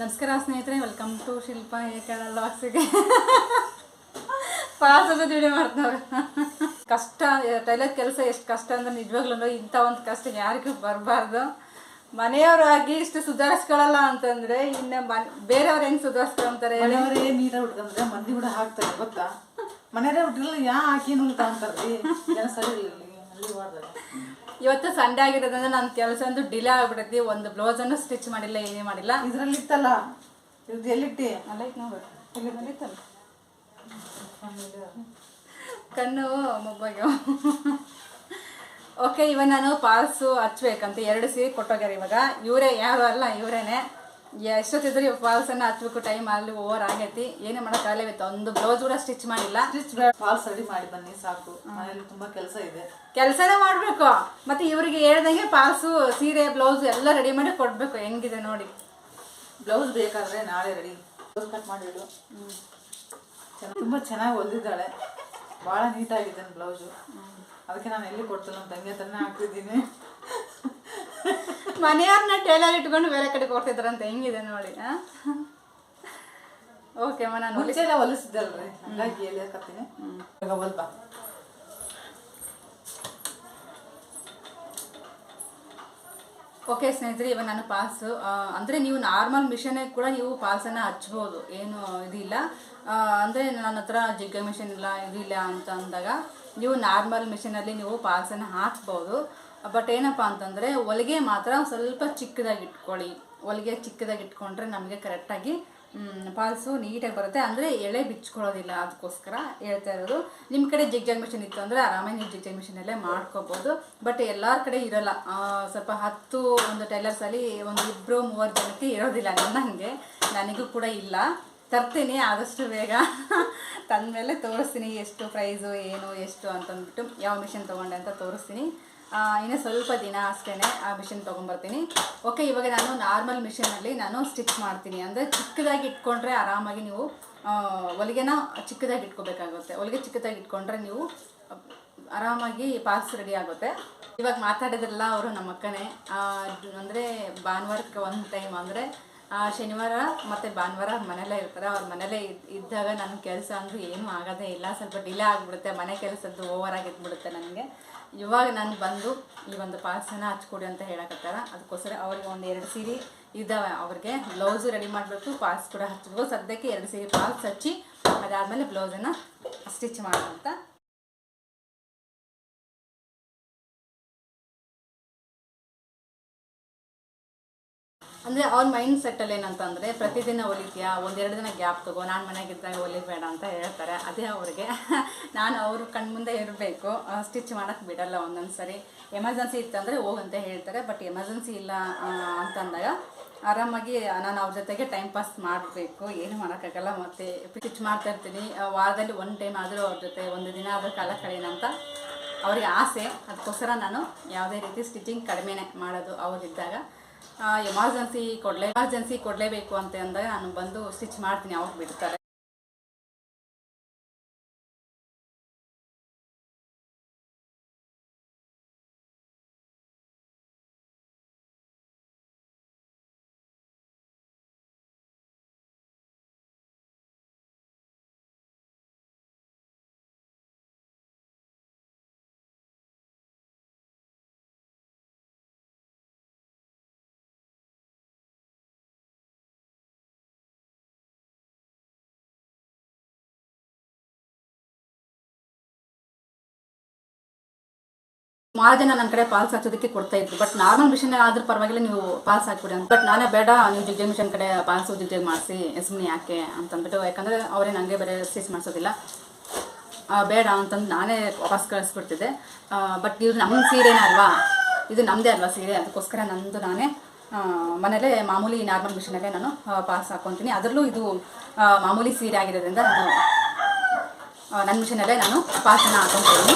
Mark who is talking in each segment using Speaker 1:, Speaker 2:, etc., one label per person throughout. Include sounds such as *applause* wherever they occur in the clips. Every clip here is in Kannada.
Speaker 1: ನಮಸ್ಕಾರ ಸ್ನೇಹಿತರೆ ವೆಲ್ಕಮ್ ಟು ಶಿಲ್ಪ ಏಕಳ ಲಾಕ್ಸಿಗೆ ಪಾಸದ ವಿಡಿಯೋ ಮಾಡ್ತಾವ ಕಷ್ಟ ಟೈಲರ್ ಕೆಲಸ ಎಷ್ಟು ಕಷ್ಟ ಅಂದ್ರೆ ನಿಜವಾಗ್ಲೂ ಇಂಥ ಒಂದು ಕಷ್ಟ ಯಾರಿಗೂ ಬರಬಾರ್ದು. ಮನೆಯವರಾಗಿ ಇಷ್ಟು ಸುಧಾರಿಸ್ಕೊಳ್ಳಲ್ಲ ಅಂತಂದ್ರೆ ಇನ್ನು ಮನೆ, ಬೇರೆಯವ್ರು ಹೆಂಗ್ ಸುಧಾರಿಸ್ಕೊಂತಾರೆ
Speaker 2: ಮನೆಯವರೇ ನೀಟಾಗಿ ಉಟ್ಕೊಂಡ್ರೆ ಮಂದಿ ಕೂಡ ಹಾಕ್ತಾರೆ, ಗೊತ್ತಾ? ಮನೆಯವರೇ ಉಟ್ಟಿರಲ್ಲ ಯಾ ಹಾಕಿ ಉಳ್ತಾ ಅಂತಾರೆ ಸರಿ
Speaker 1: ಇವತ್ತು ಸಂಡೆ ಆಗಿರೋದ್ರಿಂದ ನನ್ನ ಕೆಲಸ ಒಂದು ಡಿಲೇ ಆಗ್ಬಿಟ್ಟೈತಿ ಒಂದು ಬ್ಲೌಸನ್ನು ಸ್ಟಿಚ್ ಮಾಡಿಲ್ಲ ಏನೇ ಮಾಡಿಲ್ಲ.
Speaker 2: ಇದ್ರಲ್ಲಿ ಇತ್ತಲ್ಲ ಇದು ಎಲ್ಲಿಟ್ಟಿ
Speaker 1: ಅಲ್ಲ ನೋಡು ಇಲ್ಲಿ ಕಣ್ಣು ಮೊಬ್ಬಾಗ ಓಕೆ ಇವಾಗ ನಾನು ಪಾಲ್ಸು ಹಚ್ಬೇಕಂತ ಎರಡು ಸೀರೆ ಕೊಟ್ಟೋಗ್ಯಾರ ಇವಾಗ. ಇವರೇ ಯಾರು ಅಲ್ಲ ಇವರೇನೆ. ಎಷ್ಟೊತ್ತಿದ್ರು ಫಾಲ್ಸ್ ಅನ್ನ ಹಚ್ಬೇಕು ಟೈಮ್ ಅಲ್ಲಿ ಓವರ್ ಆಗೈತಿ. ಏನೇ ಮಾಡೋಕ್ಕಾಗಲೇ ಇತ್ತು. ಒಂದು ಬ್ಲೌಸ್ ಕೂಡ ಸ್ಟಿಚ್ ಮಾಡಿಲ್ಲ.
Speaker 2: ಸ್ಟಿಚ್ ಫಾಲ್ಸ್ ರೆಡಿ ಮಾಡಿ ಬನ್ನಿ ಸಾಕು. ಮನೇಲಿ ತುಂಬಾ ಕೆಲಸ ಇದೆ.
Speaker 1: ಕೆಲಸನೇ ಮಾಡಬೇಕು. ಮತ್ತೆ ಇವರಿಗೆ ಹೇಳ್ದಂಗೆ ಫಾಲ್ಸು ಸೀರೆ ಬ್ಲೌಸ್ ಎಲ್ಲ ರೆಡಿ ಮಾಡಿ ಕೊಡಬೇಕು. ಹೆಂಗಿದೆ ನೋಡಿ.
Speaker 2: ಬ್ಲೌಸ್ ಬೇಕಾದ್ರೆ ನಾಳೆ ರೆಡಿ ಬ್ಲೌಸ್ ಕಟ್ ಮಾಡಿಡು. ತುಂಬ ಚೆನ್ನಾಗಿ ಹೊಲ್ದಿದ್ದಾಳೆ. ಭಾಳ ನೀಟಾಗಿದೆ ಬ್ಲೌಸು ಅದಕ್ಕೆ ನಾನು ಎಲ್ಲಿ ಕೊಡ್ತೇನೆ ನಮ್ಮ ತಂಗಿ ಹತ್ರನೇ ಹಾಕ್ತಿದ್ದೀನಿ.
Speaker 1: ಮನೆಯವ್ರನ್ನ ಟೇಲರ್ ಇಟ್ಕೊಂಡು ಬೇರೆ ಕಡೆ ಕೊಡ್ತಿದ್ರಂತ ಹೆಂಗಿದೆ ನೋಡಿ ಓಕೆ ಅಮ್ಮ ನಾನು
Speaker 2: ಮುಂಚೆ ಎಲ್ಲ ಹೊಲಿಸಿದ್ದಲ್ರಿ ಹಂಗಾಗಿ ಹೇಳಿಕತ್ತೀನಿ
Speaker 1: ಓಕೆ ಸ್ನೇಹಿತರೆ ಇವಾಗ ನಾನು ಪಾಲ್ಸು ಅಂದರೆ ನೀವು ನಾರ್ಮಲ್ ಮಿಷನ್ ಕೂಡ ನೀವು ಪಾಲ್ಸನ್ನು ಹಚ್ಬೋದು. ಏನು ಇದಿಲ್ಲ. ಅಂದರೆ ನನ್ನ ಹತ್ರ ಜಿಗ್ಗ ಮಿಷನ್ ಇಲ್ಲ ಇದಿಲ್ಲ ಅಂತ ಅಂದಾಗ ನೀವು ನಾರ್ಮಲ್ ಮಿಷನಲ್ಲಿ ನೀವು ಪಾಲ್ಸನ್ನು ಹಾಕ್ಬೋದು. ಬಟ್ ಏನಪ್ಪ ಅಂತಂದರೆ ಹೊಲಿಗೆ ಮಾತ್ರ ಸ್ವಲ್ಪ ಚಿಕ್ಕದಾಗಿ ಇಟ್ಕೊಳ್ಳಿ. ಹೊಲಿಗೆ ಚಿಕ್ಕದಾಗಿ ಇಟ್ಕೊಂಡ್ರೆ ನಮಗೆ ಕರೆಕ್ಟಾಗಿ ಪಾಲ್ಸು ನೀಟಾಗಿ ಬರುತ್ತೆ. ಅಂದರೆ ಎಳೆ ಬಿಚ್ಕೊಳ್ಳೋದಿಲ್ಲ ಅದಕ್ಕೋಸ್ಕರ ಹೇಳ್ತಾ ಇರೋದು. ನಿಮ್ಮ ಕಡೆ ಜಿಗ್ ಜಾಗ್ ಮಿಷನ್ ಇತ್ತು ಅಂದರೆ ಆರಾಮಾಗಿ ನೀವು ಜಿಗ್ ಜಾಗ್ ಮಿಷನಲ್ಲೇ ಮಾಡ್ಕೋಬೋದು. ಬಟ್ ಎಲ್ಲರ ಕಡೆ ಇರೋಲ್ಲ. ಸ್ವಲ್ಪ ಹತ್ತು ಒಂದು ಟೈಲರ್ಸಲ್ಲಿ ಒಂದು ಇಬ್ಬರು ಮೂವರು ಜನಕ್ಕೆ ಇರೋದಿಲ್ಲ ನನ್ನಂಗೆ ನನಗೂ ಕೂಡ ಇಲ್ಲ. ತರ್ತೀನಿ, ಆದಷ್ಟು ಬೇಗ. ತಂದಮೇಲೆ ತೋರಿಸ್ತೀನಿ, ಎಷ್ಟು ಪ್ರೈಸು, ಏನು, ಎಷ್ಟು ಅಂತಂದ್ಬಿಟ್ಟು ಯಾವ ಮಿಷಿನ್ ತೊಗೊಂಡೆ ಅಂತ ತೋರಿಸ್ತೀನಿ. ಇನ್ನು ಸ್ವಲ್ಪ ದಿನ ಅಷ್ಟೇ ಆ ಮಿಷಿನ್ ತೊಗೊಂಬರ್ತೀನಿ. ಓಕೆ ಇವಾಗ ನಾನು ನಾರ್ಮಲ್ ಮಿಷಿನಲ್ಲಿ ನಾನು ಸ್ಟಿಚ್ ಮಾಡ್ತೀನಿ. ಅಂದರೆ ಚಿಕ್ಕದಾಗಿ ಇಟ್ಕೊಂಡ್ರೆ ಆರಾಮಾಗಿ ನೀವು ಹೊಲಿಗೆನ ಚಿಕ್ಕದಾಗಿ ಇಟ್ಕೋಬೇಕಾಗುತ್ತೆ. ಹೊಲಿಗೆ ಚಿಕ್ಕದಾಗಿ ಇಟ್ಕೊಂಡ್ರೆ ನೀವು ಆರಾಮಾಗಿ ಪಾಸ್ ರೆಡಿ ಆಗುತ್ತೆ. ಇವಾಗ ಮಾತಾಡಿದ್ರಲ್ಲ ಅವರು ನಮ್ಮ ಅಕ್ಕನೇ ಅಂದರೆ ಭಾನುವಾರಕ್ಕೆ ಒಂದು ಟೈಮ್ ಅಂದರೆ ಶನಿವಾರ ಮತ್ತು ಭಾನುವಾರ ಮನೆಯಲ್ಲೇ ಇರ್ತಾರೆ. ಅವ್ರ ಮನೇಲೇ ಇದ್- ಇದ್ದಾಗ ನನ್ನ ಕೆಲಸ ಅಂದರೂ ಏನೂ ಆಗೋದೇ ಇಲ್ಲ. ಸ್ವಲ್ಪ ಡಿಲೇ ಆಗಿಬಿಡುತ್ತೆ. ಮನೆ ಕೆಲಸದ್ದು ಓವರ್ ಆಗಿದ್ಬಿಡುತ್ತೆ ನನಗೆ. ಇವಾಗ ನಾನು ಬಂದು ಈ ಒಂದು ಪಾರ್ಸನ ಹಚ್ಕೊಡಿ ಅಂತ ಹೇಳಕತ್ತಾರ. ಅದಕ್ಕೋಸ್ಕರ ಅವ್ರಿಗೆ ಒಂದು ಎರಡು ಸೀರೆ ಇದ್ದಾವೆ ಅವ್ರಿಗೆ ಬ್ಲೌಸು ರೆಡಿ ಮಾಡಬೇಕು ಪಾಲ್ಸ್ ಕೂಡ ಹಚ್ಬೇಕು. ಸದ್ಯಕ್ಕೆ ಎರಡು ಸೀರೆ ಪಾಲ್ಸ್ ಹಚ್ಚಿ ಅದಾದಮೇಲೆ ಬ್ಲೌಸನ್ನು ಸ್ಟಿಚ್ ಮಾಡೋಂತ ಅಂದರೆ ಅವ್ರ ಮೈಂಡ್ ಸೆಟ್ಟಲ್ಲಿ ಏನಂತಂದರೆ, ಪ್ರತಿದಿನ ಹೊಲಿತೀಯಾ ಒಂದೆರಡು ದಿನ ಗ್ಯಾಪ್ ತಗೋ, ನಾನು ಹೊಲಿ ಹೊಲಿಬೇಡ ಅಂತ ಹೇಳ್ತಾರೆ. ಅದೇ ಅವ್ರಿಗೆ. *laughs* ನಾನು ಅವರು ಕಣ್ಮುಂದೆ ಇರಬೇಕು. ಸ್ಟಿಚ್ ಮಾಡೋಕ್ಕೆ ಬಿಡಲ್ಲ ಒಂದೊಂದು ಸರಿ ಎಮರ್ಜೆನ್ಸಿ ಇತ್ತಂದರೆ ಹೋಗಂತ ಹೇಳ್ತಾರೆ. ಬಟ್ ಎಮರ್ಜೆನ್ಸಿ ಇಲ್ಲ ಅಂತಂದಾಗ ಆರಾಮಾಗಿ ನಾನು ಅವ್ರ ಜೊತೆಗೆ ಟೈಮ್ ಪಾಸ್ ಮಾಡಬೇಕು. ಏನು ಮಾಡೋಕ್ಕಾಗಲ್ಲ ಮತ್ತೆ. ಸ್ಟಿಚ್ ಮಾಡ್ತಾ ಇರ್ತೀನಿ. ವಾರದಲ್ಲಿ ಒನ್ ಟೈಮ್ ಆದರೂ ಅವ್ರ ಜೊತೆ, ಒಂದು ದಿನ ಆದರೂ ಕಾಲ ಕಳೆಯೋಣ ಅಂತ ಅವ್ರಿಗೆ ಆಸೆ. ಅದಕ್ಕೋಸ್ಕರ ನಾನು ಯಾವುದೇ ರೀತಿ ಸ್ಟಿಚಿಂಗ್ ಕಡಿಮೆನೇ ಮಾಡೋದು ಅವರಿದ್ದಾಗ ಎಮರ್ಜೆನ್ಸಿ ಕೊಡಲೇ ಎಮರ್ಜೆನ್ಸಿ ಕೊಡಲೇಬೇಕು ಅಂತ ಅಂದಾಗ ನಾನು ಬಂದು ಸ್ಟಿಚ್ ಮಾಡ್ತೀನಿ ಅವಾಗ ಬಿಡ್ತಾರೆ. ಸುಮಾರು ಜನ ನನ್ನ ಕಡೆ ಪಾಲ್ಸ್ ಹಾಕೋದಕ್ಕೆ ಕೊಡ್ತಾ ಇದ್ರು. ಬಟ್ ನಾರ್ಮಲ್ ಮಿಷನ್ ಆದ್ರೂ ಪರವಾಗಿಲ್ಲ, ನೀವು ಪಾಲ್ಸ್ ಹಾಕ್ಬಿಡಿ ಅಂತ. ಬಟ್ ನಾನೇ ಬೇಡ, ನೀವು ಜಿಗ್ಜೆ ಮಿಷನ್ ಕಡೆ ಪಾಲ್ಸು ಜಿಗ್ಜೆ ಮಾಡಿಸಿ ಸುಮ್ಮನೆ ಯಾಕೆ ಅಂತಂದ್ಬಿಟ್ಟು ಯಾಕಂದರೆ ಅವರೇ ನನಗೆ ಬೇರೆ ಸ್ಟಿಚ್ ಮಾಡಿಸೋದಿಲ್ಲ. ಬೇಡ ಅಂತಂದು ನಾನೇ ವಾಪಸ್ ಕಳಿಸ್ಬಿಡ್ತಿದ್ದೆ. ಬಟ್ ಇದು ನಮ್ಮ ಸೀರೆನೇ ಅಲ್ವಾ? ಇದು ನಮ್ಮದೇ ಅಲ್ವಾ ಸೀರೆ? ಅದಕ್ಕೋಸ್ಕರ ನಂದು ನಾನೇ ಮನೇಲೆ ಮಾಮೂಲಿ ನಾರ್ಮಲ್ ಮಿಷನಲ್ಲೇ ನಾನು ಪಾಸ್ ಹಾಕ್ಕೊತೀನಿ ಅದರಲ್ಲೂ ಇದು ಮಾಮೂಲಿ ಸೀರೆ ಆಗಿರೋದ್ರಿಂದ ನಾನು ನನ್ನ ಮಿಷನಲ್ಲೇ ನಾನು ಪಾಸನ್ನು ಹಾಕೊತೀನಿ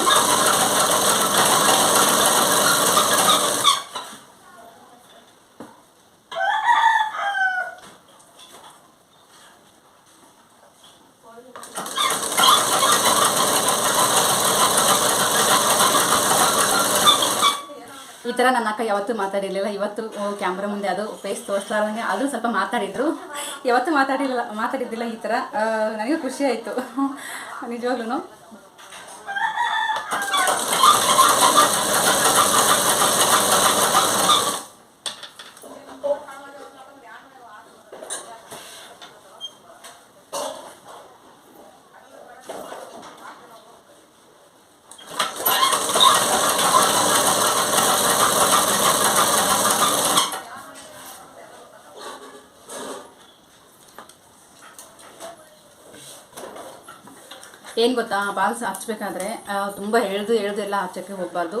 Speaker 1: ಯಾವತ್ತೂ ಮಾತಾಡಿರಲಿಲ್ಲ. ಇವತ್ತು ಕ್ಯಾಮ್ರಾ ಮುಂದೆ ಅದು ಫೇಸ್ ತೋರಿಸ್ಲಾರ್ದಂಗೆ ಅದು ಸ್ವಲ್ಪ ಮಾತಾಡಿದ್ರು. ಯಾವತ್ತೂ ಮಾತಾಡಿರಲಿಲ್ಲ ಮಾತಾಡಿದ್ದಿಲ್ಲ ಈ ಥರ ನನಗೆ ಖುಷಿ ಆಯಿತು. ನಿಜವಾಗ್ಲೂ ಏನು ಗೊತ್ತಾ? ಬಾಲ್ಸ್ ಹಚ್ಬೇಕಾದ್ರೆ ತುಂಬ ಎಳೆದು ಎಳೆದು ಎಲ್ಲ ಹಚ್ಚೋಕ್ಕೆ ಹೋಗಬಾರ್ದು.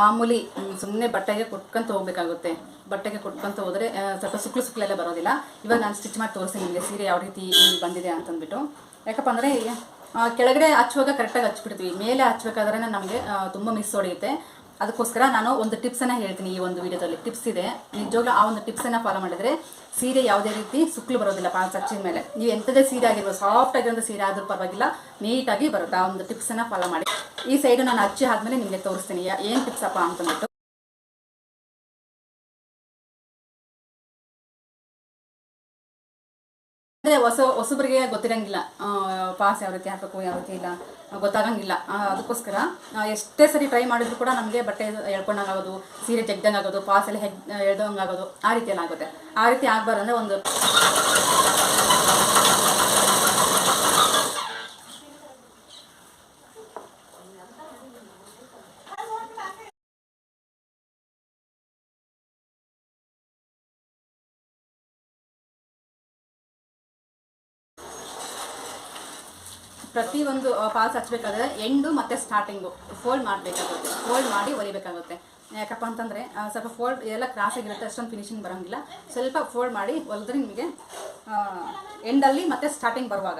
Speaker 1: ಮಾಮೂಲಿ ಸುಮ್ಮನೆ ಬಟ್ಟೆಗೆ ಕೊಟ್ಕೊಂತ ಹೋಗಬೇಕಾಗುತ್ತೆ. ಬಟ್ಟೆಗೆ ಕೊಟ್ಕೊಂತ ಹೋದರೆ ಸ್ವಲ್ಪ ಸುಕ್ಲು ಸುಕ್ಲೆಲ್ಲ ಬರೋದಿಲ್ಲ. ಇವಾಗ ನಾನು ಸ್ಟಿಚ್ ಮಾಡಿ ತೋರಿಸ್ತೀನಿ ನಿಮಗೆ, ಸೀರೆ ಯಾವ ರೀತಿ ಬಂದಿದೆ ಅಂತಂದ್ಬಿಟ್ಟು. ಯಾಕಪ್ಪ ಅಂದರೆ ಕೆಳಗಡೆ ಹಚ್ಚುವಾಗ ಕರೆಕ್ಟಾಗಿ ಹಚ್ಬಿಡ್ತೀವಿ. ಮೇಲೆ ಹಚ್ಬೇಕಾದ್ರೆ ನಮಗೆ ತುಂಬ ಮಿಸ್ ಹೊಡೆಯುತ್ತೆ. ಅದಕ್ಕೋಸ್ಕರ ನಾನು ಒಂದು ಟಿಪ್ಸನ್ನು ಹೇಳ್ತೀನಿ ಈ ಒಂದು ವಿಡಿಯೋದಲ್ಲಿ. ಟಿಪ್ಸ್ ಇದೆ. ನಿಜವಾಗ್ಲೂ ಆ ಒಂದು ಟಿಪ್ಸನ್ನು ಫಾಲೋ ಮಾಡಿದರೆ ಸೀರೆ ಯಾವುದೇ ರೀತಿ ಸುಕ್ಲು ಬರೋದಿಲ್ಲ ಪಾಲ್ಸ್ ಹಚ್ಚಿದ ಮೇಲೆ. ನೀವು ಎಂಥದೇ ಸೀರೆ ಆಗಿರ್ಬೋದು ಸಾಫ್ಟ್ ಆಗಿರೋ ಸೀರೆ ಆದರೂ ಪರವಾಗಿಲ್ಲ ನೀಟಾಗಿ ಬರುತ್ತೆ. ಆ ಒಂದು ಟಿಪ್ಸನ್ನು ಫಾಲೋ ಮಾಡಿ. ಈ ಸೈಡು ನಾನು ಹಚ್ಚಿ ಆದಮೇಲೆ ನಿಮಗೆ ತೋರಿಸ್ತೀನಿ. ಏನು ಟಿಪ್ಸಪ್ಪ ಅಂತಂದ್ಬಿಟ್ಟು ಅಂದರೆ ಹೊಸ ಹೊಸಬರಿಗೆ ಗೊತ್ತಿರಂಗಿಲ್ಲ. ಆ, ಪಾಸ್ ಯಾವ ರೀತಿ ಹಾಕಬೇಕು ಯಾವ ರೀತಿ ಇಲ್ಲ. ಗೊತ್ತಾಗಂಗಿಲ್ಲ. ಅದಕ್ಕೋಸ್ಕರ ಎಷ್ಟೇ ಸರಿ ಟ್ರೈ ಮಾಡಿದ್ರು ಕೂಡ ನಮಗೆ ಬಟ್ಟೆ ಎಳ್ಕೊಂಡಂಗಾಗೋದು ಸೀರೆ ತೆಗ್ದಂಗೆ ಆಗೋದು ಪಾಸ್ ಎಲ್ಲ ಹೆಗ್ ಎಳ್ದಂಗೆ ಆಗೋದು ಆ ರೀತಿ ಎಲ್ಲ ಆಗುತ್ತೆ ಆ ರೀತಿ ಆಗಬಾರ್ದು ಅಂದರೆ ಒಂದು ಪ್ರತಿಯೊಂದು ಪಾಲ್ಸ್ ಹಚ್ಬೇಕಾದ್ರೆ ಎಂಡು ಮತ್ತು ಸ್ಟಾರ್ಟಿಂಗು ಫೋಲ್ಡ್ ಮಾಡಬೇಕಾಗುತ್ತೆ. ಫೋಲ್ಡ್ ಮಾಡಿ ಹೊಲಿಬೇಕಾಗುತ್ತೆ ಯಾಕಪ್ಪ ಅಂತಂದರೆ ಸ್ವಲ್ಪ ಫೋಲ್ಡ್ ಎಲ್ಲ ಕ್ರಾಸ್ ಆಗಿರುತ್ತೆ, ಅಷ್ಟೊಂದು ಫಿನಿಶಿಂಗ್ ಬರೋಂಗಿಲ್ಲ. ಸ್ವಲ್ಪ ಫೋಲ್ಡ್ ಮಾಡಿ ಹೊಲಿದ್ರೆ ನಿಮಗೆ ಎಂಡಲ್ಲಿ ಮತ್ತು ಸ್ಟಾರ್ಟಿಂಗ್ ಬರುವಾಗ.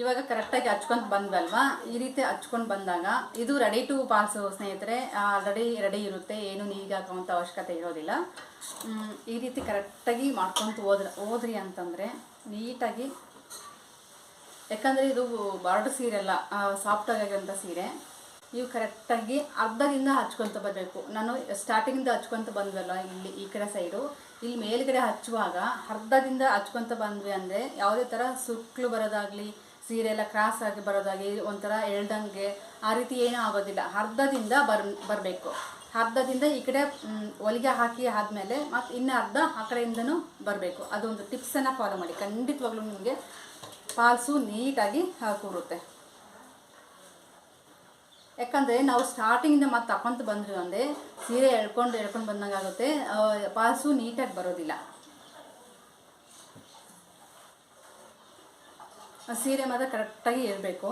Speaker 1: ಇವಾಗ ಕರೆಕ್ಟಾಗಿ ಹಚ್ಕೊಂಡು ಬಂದ್ವಲ್ವಾ? ಈ ರೀತಿ ಹಚ್ಕೊಂಡು ಬಂದಾಗ ಇದು ರೆಡಿ ಟು ಪಾಲ್ಸು ಸ್ನೇಹಿತರೆ. ಆಲ್ರೆಡಿ ರೆಡಿ ಇರುತ್ತೆ. ಏನು ನೀರಿಗೆ ಹಾಕುವಂಥ ಅವಶ್ಯಕತೆ ಇರೋದಿಲ್ಲ. ಈ ರೀತಿ ಕರೆಕ್ಟಾಗಿ ಮಾಡ್ಕೊತ ಹೋದ್ರೆ, ಹೋದ್ರಿ ಅಂತಂದರೆ ನೀಟಾಗಿ, ಯಾಕಂದರೆ ಇದು ಬಾರ್ಡರ್ ಸೀರೆ ಅಲ್ಲ ಸಾಫ್ಟ್ ಆಗಿರೋಂಥ ಸೀರೆ. ನೀವು ಕರೆಕ್ಟಾಗಿ ಅರ್ಧದಿಂದ ಹಚ್ಕೊತ ಬರಬೇಕು. ನಾನು ಸ್ಟಾರ್ಟಿಂಗಿಂದ ಹಚ್ಕೊತ ಬಂದ್ವಲ್ಲ ಇಲ್ಲಿ, ಈ ಕಡೆ ಸೈಡು ಇಲ್ಲಿ ಮೇಲ್ಗಡೆ ಹಚ್ಚುವಾಗ ಅರ್ಧದಿಂದ ಹಚ್ಕೊತ ಬಂದ್ವಿ ಅಂದರೆ ಯಾವುದೇ ಥರ ಸುಕ್ಲು ಬರೋದಾಗಲಿ ಸೀರೆ ಎಲ್ಲ ಕ್ರಾಸ್ ಆಗಿ ಬರೋದಾಗಿ ಒಂಥರ ಎಳ್ದಂಗೆ ಆ ರೀತಿ ಏನೂ ಆಗೋದಿಲ್ಲ. ಅರ್ಧದಿಂದ ಬರ್, ಬರಬೇಕು. ಅರ್ಧದಿಂದ ಈ ಕಡೆ ಹೊಲಿಗೆ ಹಾಕಿ ಆದಮೇಲೆ ಮತ್ತು ಇನ್ನು ಅರ್ಧ ಆ ಕಡೆಯಿಂದನೂ ಬರಬೇಕು. ಅದೊಂದು ಟಿಪ್ಸನ್ನು ಫಾಲೋ ಮಾಡಿ. ಖಂಡಿತವಾಗ್ಲೂ ನಿಮಗೆ ಪಾಲ್ಸು ನೀಟಾಗಿ ಕೂರುತ್ತೆ. ಯಾಕಂದರೆ ನಾವು ಸ್ಟಾರ್ಟಿಂಗಿಂದ ಮತ್ತೆ ತಕೊಂತ ಬಂದ್ವಿ ಅಂದರೆ ಸೀರೆ ಎಳ್ಕೊಂಡು ಎಳ್ಕೊಂಡು ಬಂದಂಗೆ ಆಗುತ್ತೆ ಪಾಲ್ಸು ನೀಟಾಗಿ ಬರೋದಿಲ್ಲ. ಸೀರೆ ಮಾತ್ರ ಕರೆಕ್ಟಾಗಿ ಇರಬೇಕು.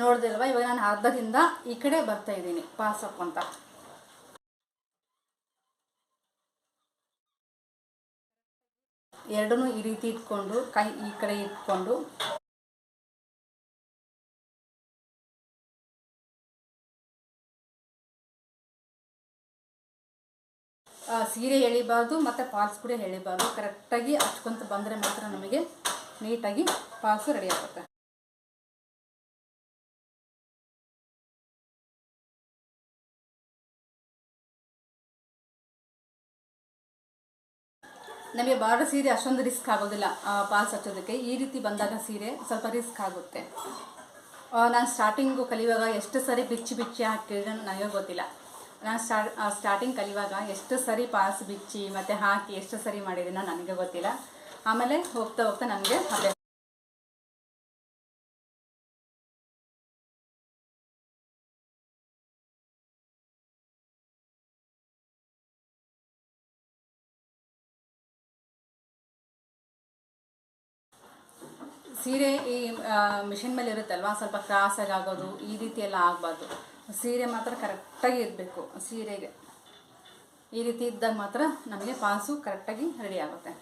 Speaker 1: ನೋಡ್ದಿಲ್ವ? ಇವಾಗ ನಾನು ಅರ್ಧದಿಂದ ಈ ಕಡೆ ಬರ್ತಾ ಇದ್ದೀನಿ. ಪಾಸ್ ಅಂತ. ಎರಡನ್ನೂ ಈ ರೀತಿ ಇಟ್ಕೊಂಡು, ಕೈ ಈ ಕಡೆ ಇಟ್ಕೊಂಡು ಸೀರೆ ಎಳಿಬಾರ್ದು ಮತ್ತು ಪಾಲ್ಸ್ ಕೂಡ ಎಳಿಬಾರ್ದು. ಕರೆಕ್ಟಾಗಿ ಹಚ್ಕೊಂತ ಬಂದರೆ ಮಾತ್ರ ನಮಗೆ ನೀಟಾಗಿ ಪಾಲ್ಸು ರೆಡಿ ಆಗುತ್ತೆ. ನಮಗೆ ಬಾರ್ಡರ್ ಸೀರೆ ಅಷ್ಟೊಂದು ರಿಸ್ಕ್ ಆಗೋದಿಲ್ಲ ಪಾಲ್ಸ್ ಹಚ್ಚೋದಕ್ಕೆ. ಈ ರೀತಿ ಬಂದಾಗ ಸೀರೆ ಸ್ವಲ್ಪ ರಿಸ್ಕ್ ಆಗುತ್ತೆ. ನಾನು ಸ್ಟಾರ್ಟಿಂಗು ಕಲಿಯುವಾಗ ಎಷ್ಟು ಸರಿ ಬಿಚ್ಚಿ ಬಿಚ್ಚಿ ಹಾಕಿದ್ರೆ ನನಗೆ ಗೊತ್ತಿಲ್ಲ. ನಾನು ಸ್ಟಾರ್ಟ್ ಸ್ಟಾರ್ಟಿಂಗ್ ಕಲಿವಾಗ ಎಷ್ಟು ಸರಿ ಪಾಸ್ ಬಿಚ್ಚಿ ಮತ್ತು ಹಾಕಿ ಎಷ್ಟು ಸರಿ ಮಾಡಿದ್ದೀನೋ ನನಗೆ ಗೊತ್ತಿಲ್ಲ. ಆಮೇಲೆ ಹೋಗ್ತಾ ಹೋಗ್ತಾ ನನಗೆ ಅಭ್ಯಾಸ ಸೀರೆ ಈ ಮಿಷಿನ್ ಮೇಲೆ ಇರುತ್ತಲ್ವಾ ಸ್ವಲ್ಪ ಕ್ರಾಸಾಗಿ ಆಗೋದು, ಈ ರೀತಿ ಎಲ್ಲ ಆಗಬಾರ್ದು. ಸೀರೆ ಮಾತ್ರ ಕರೆಕ್ಟಾಗಿ ಇರಬೇಕು ಸೀರೆಗೆ. ಈ ರೀತಿ ಇದ್ದಾಗ ಮಾತ್ರ ನಮಗೆ ಪಾಸು ಕರೆಕ್ಟಾಗಿ ರೆಡಿ ಆಗುತ್ತೆ.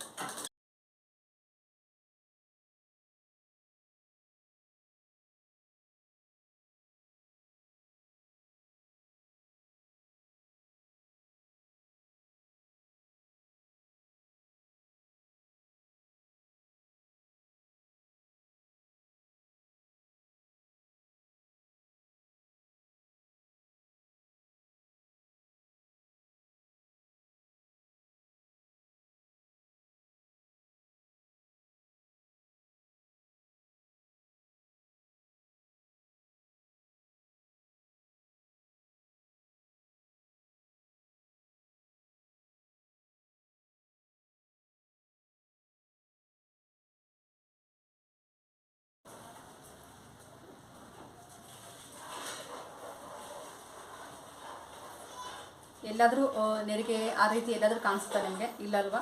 Speaker 1: ಎಲ್ಲಾದರೂ ನೆರಿಗೆ ಆ ರೀತಿ ಎಲ್ಲಾದರೂ ಕಾಣಿಸ್ತಾ ನಿಮಗೆ? ಇಲ್ಲಲ್ವಾ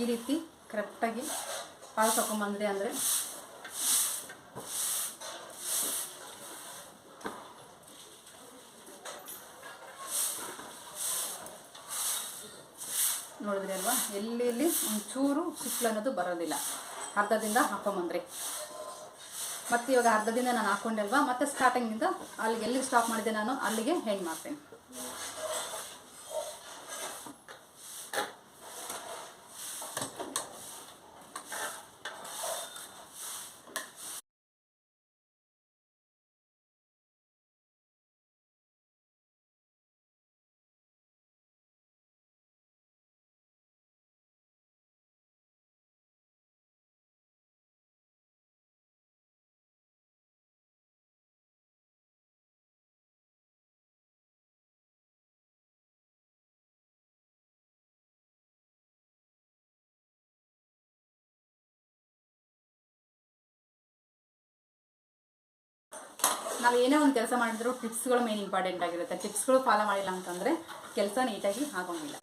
Speaker 1: ಈ ರೀತಿ ಕರೆಕ್ಟಾಗಿ ಪಾಲ್ ತಗೊಂಬಂದ್ರಿ ಅಂದರೆ? ನೋಡಿದ್ರಿ ಅಲ್ವಾ? ಎಲ್ಲಿ ಎಲ್ಲಿ ಒಂಚೂರು ಸುತ್ತಲು ಅನ್ನೋದು ಬರೋದಿಲ್ಲ. ಅರ್ಧದಿಂದ ಹಾಕೊಂಬಂದ್ರಿ. ಮತ್ತು ಇವಾಗ ಅರ್ಧದಿಂದ ನಾನು ಹಾಕೊಂಡೆ ಅಲ್ವಾ? ಮತ್ತೆ ಸ್ಟಾರ್ಟಿಂಗಿಂದ ಅಲ್ಲಿಗೆ ಎಲ್ಲಿಗೆ ಸ್ಟಾಪ್ ಮಾಡಿದೆ ನಾನು? ಅಲ್ಲಿಗೆ ಹೆಂಗೆ ಮಾಡ್ತೇನೆ. ನಾವು ಏನೇ ಒಂದು ಕೆಲಸ ಮಾಡಿದ್ರು ಟಿಪ್ಸ್ಗಳು ಮೇನ್ ಇಂಪಾರ್ಟೆಂಟ್ ಆಗಿರುತ್ತೆ. ಟಿಪ್ಸ್ಗಳು ಫಾಲೋ ಮಾಡಿಲ್ಲ ಅಂತಂದರೆ ಕೆಲಸ ನೀಟಾಗಿ ಆಗೋಂಗಿಲ್ಲ.